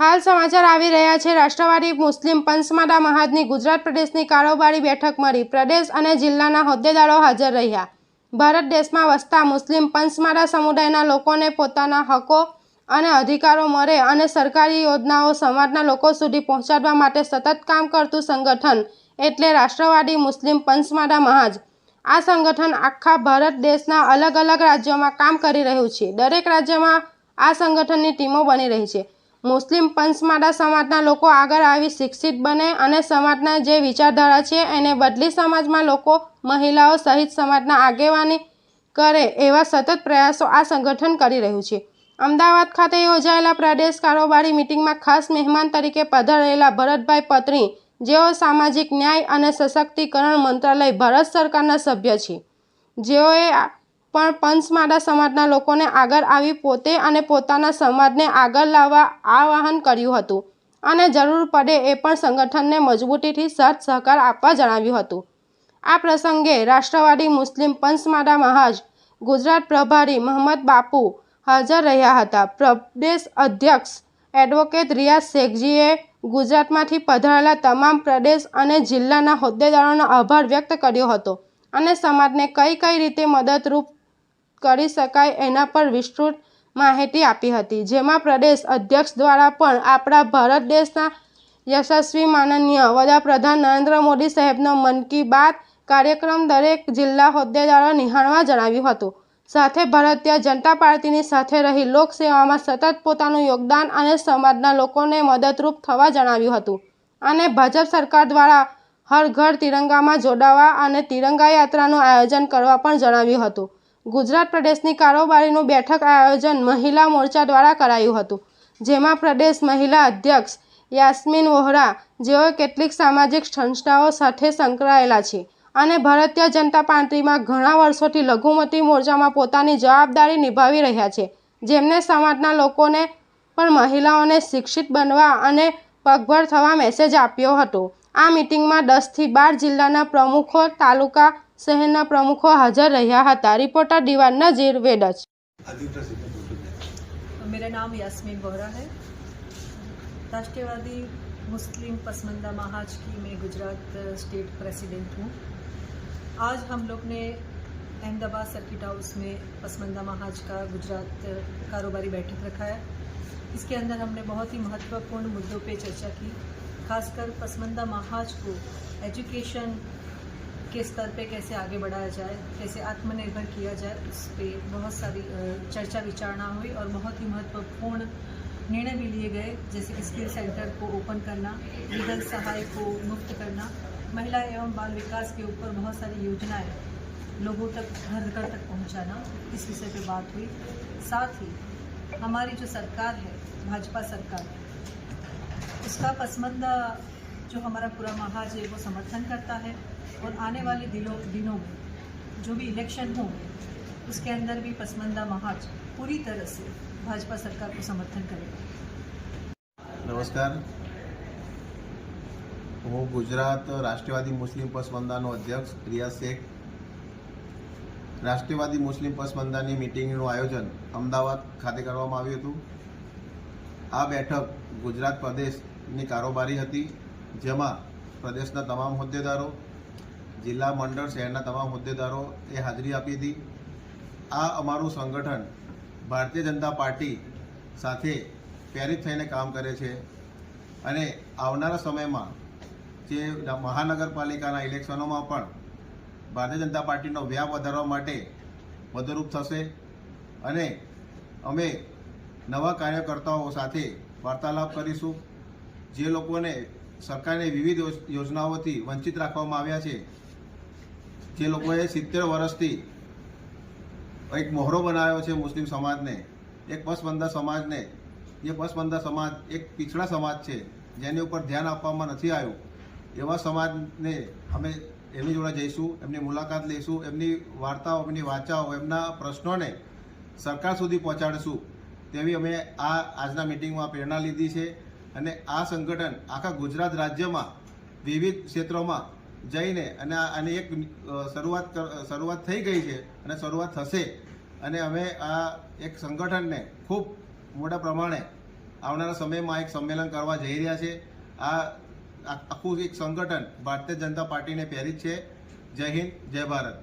હાલ સમાચાર આવી રહ્યા છે. રાષ્ટ્રવાદી મુસ્લિમ પંચમાડા મહાજની ગુજરાત પ્રદેશની કારોબારી બેઠક મળી. પ્રદેશ અને જિલ્લાના હોદ્દેદારો હાજર રહ્યા. ભારત દેશમાં વસતા મુસ્લિમ પંચમાડા સમુદાયના લોકોને પોતાના હકો અને અધિકારો મળે અને સરકારી યોજનાઓ સમાજના લોકો સુધી પહોંચાડવા માટે સતત કામ કરતું સંગઠન એટલે રાષ્ટ્રવાદી મુસ્લિમ પંચમાડા મહાજ. આ સંગઠન આખા ભારત દેશના અલગ અલગ રાજ્યોમાં કામ કરી રહ્યું છે. દરેક રાજ્યમાં આ સંગઠનની ટીમો બની રહી છે. મુસ્લિમ પંચમાળા સમાજના લોકો આગળ આવી શિક્ષિત બને અને સમાજના જે વિચારધારા છે એને બદલી સમાજમાં લોકો મહિલાઓ સહિત સમાજના આગેવાની કરે એવા સતત પ્રયાસો આ સંગઠન કરી રહ્યું છે. અમદાવાદ ખાતે યોજાયેલા પ્રદેશ કારોબારી મિટિંગમાં ખાસ મહેમાન તરીકે પધારેલા ભરતભાઈ પત્રી, જેઓ સામાજિક ન્યાય અને સશક્તિકરણ મંત્રાલય, ભારત સરકારના સભ્ય છે. જેઓએ પણ પંચમાડા સમાજના લોકોને આગળ આવી પોતે અને પોતાના સમાજને આગળ લાવવા આવાહન કર્યું હતું. અને જરૂર પડે એ પણ સંગઠનને મજબૂતીથી સાથ સહકાર આપવા જણાવ્યું હતું. આ પ્રસંગે રાષ્ટ્રવાદી મુસ્લિમ પંચમાડા મહાજ ગુજરાત પ્રભારી મોહમ્મદ બાપુ હાજર રહ્યા હતા. પ્રદેશ અધ્યક્ષ એડવોકેટ રિયાઝ શેખજીએ ગુજરાતમાંથી પધારેલા તમામ પ્રદેશ અને જિલ્લાના હોદ્દેદારોનો આભાર વ્યક્ત કર્યો હતો અને સમાજને કઈ કઈ રીતે મદદરૂપ કરી શકાય એના પર વિસ્તૃત માહિતી આપી હતી. જેમાં પ્રદેશ અધ્યક્ષ દ્વારા પણ આપણા ભારત દેશના યશસ્વી માનનીય વડાપ્રધાન નરેન્દ્ર મોદી સાહેબનો મન કી બાત કાર્યક્રમ દરેક જિલ્લા હોદ્દેદારો નિહાળવા જણાવ્યું હતું. સાથે ભારતીય જનતા પાર્ટીની સાથે રહી લોકસેવામાં સતત પોતાનું યોગદાન અને સમાજના લોકોને મદદરૂપ થવા જણાવ્યું હતું. અને ભાજપ સરકાર દ્વારા હર ઘર તિરંગામાં જોડાવા અને તિરંગા યાત્રાનું આયોજન કરવા પણ જણાવ્યું હતું. ગુજરાત પ્રદેશની કારોબારીનું બેઠક આયોજન મહિલા મોરચા દ્વારા કરાયું હતું, જેમાં પ્રદેશ મહિલા અધ્યક્ષ યાસ્મીન વોહરા જેઓ કેટલીક સામાજિક સંસ્થાઓ સાથે સંકળાયેલા છે અને ભારતીય જનતા પાર્ટીમાં ઘણા વર્ષોથી લઘુમતી મોરચામાં પોતાની જવાબદારી નિભાવી રહ્યા છે. જેમને સમાજના લોકોને પણ મહિલાઓને શિક્ષિત બનવા અને પગભર થવા મેસેજ આપ્યો હતો. આ મિટિંગમાં દસથી બાર જિલ્લાના પ્રમુખો, તાલુકા શહેરના પ્રમુખો હાજર રહ્યા હતા રિપોર્ટર દિવાન નજીર વેડજ मेरा नाम यास्मीन बोहरा है राष्ट्रवादी मुस्लिम पसमंदा महाज की मैं गुजरात स्टेट प्रेसिडेंट हूँ आज हम लोग ने अहमदाबाद सर्किट हाउस में पसमंदा महाज का गुजरात कारोबारी बैठक रखा है इसके अंदर हमने बहुत ही महत्वपूर्ण मुद्दों पे चर्चा की खासकर पसमंदा महाज को एजुकेशन के स्तर पे कैसे आगे बढ़ाया जाए, कैसे आत्मनिर्भर किया जाए, उस पर बहुत सारी चर्चा विचारणा हुई और बहुत ही महत्वपूर्ण निर्णय भी लिए गए, जैसे कि स्किल सेंटर को ओपन करना लीगल सहाय को मुक्त करना, महिला एवं बाल विकास के ऊपर बहुत सारी योजनाएँ लोगों तक घर घर तक पहुंचाना, इस विषय पे बात हुई। साथ ही हमारी जो सरकार है, भाजपा सरकार, उसका पसमंदा जो हमारा पूरा महाज है वो समर्थन करता है और आने वाले दिनों दिनों में जो भी इलेक्शन होंगे उसके अंदर भी पसमंदा महाज पूरी तरह से भाजपा सरकार को समर्थन करेगा નમસ્કાર હું ગુજરાત રાષ્ટ્રવાદી મુસ્લિમ પસમંદાનો અધ્યક્ષ રિયાઝ શેખ રાષ્ટ્રવાદી મુસ્લિમ પસમંદાની મિટિંગનું આયોજન અમદાવાદ ખાતે કરવામાં આવ્યું હતું આ બેઠક ગુજરાત પ્રદેશની કારોબારી હતી જેમાં પ્રદેશના તમામ હોદ્દેદારો, જિલ્લા મંડળ, શહેરના તમામ હોદ્દેદારોએ હાજરી આપી હતી. આ અમારું સંગઠન ભારતીય જનતા પાર્ટી સાથે પ્રેરિત થઈને કામ કરે છે અને આવનારા સમયમાં જે મહાનગરપાલિકાના ઇલેક્શનોમાં પણ ભારતીય જનતા પાર્ટીનો વ્યાપ વધારવા માટે મદદરૂપ થશે અને અમે નવા કાર્યકર્તાઓ સાથે વાર્તાલાપ કરીશું. જે લોકોને સરકારની વિવિધ યોજ- યોજનાઓથી વંચિત રાખવામાં આવ્યા છે. જે લોકોએ સિત્તેર વર્ષથી એક મોહરો બનાવ્યો છે મુસ્લિમ સમાજને. એક પસબંધા સમાજને. જે પસબંધા સમાજ એક પીછડા સમાજ છે, જેની ઉપર ધ્યાન આપવામાં નથી આવ્યું. એવા સમાજને અમે એમની જોડે જઈશું, એમની મુલાકાત લઈશું, એમની વાર્તાઓ, એમની વાચાઓ, એમના પ્રશ્નોને સરકાર સુધી પહોંચાડીશું. તેવી અમે આ, આજના મિટિંગમાં પ્રેરણા લીધી છે. અને આ સંગઠન આખા ગુજરાત રાજ્યમાં વિવિધ ક્ષેત્રોમાં જઈને અને આની એક શરૂઆત શરૂઆત થઈ ગઈ છે અને શરૂઆત થશે. અને અમે આ એક સંગઠનને ખૂબ મોટા પ્રમાણે આવનારા સમયમાં એક સંમેલન કરવા જઈ રહ્યા છે. આ- આખું એક સંગઠન ભારતીય જનતા પાર્ટીને પ્રેરિત છે. જય હિન્દ, જય ભારત.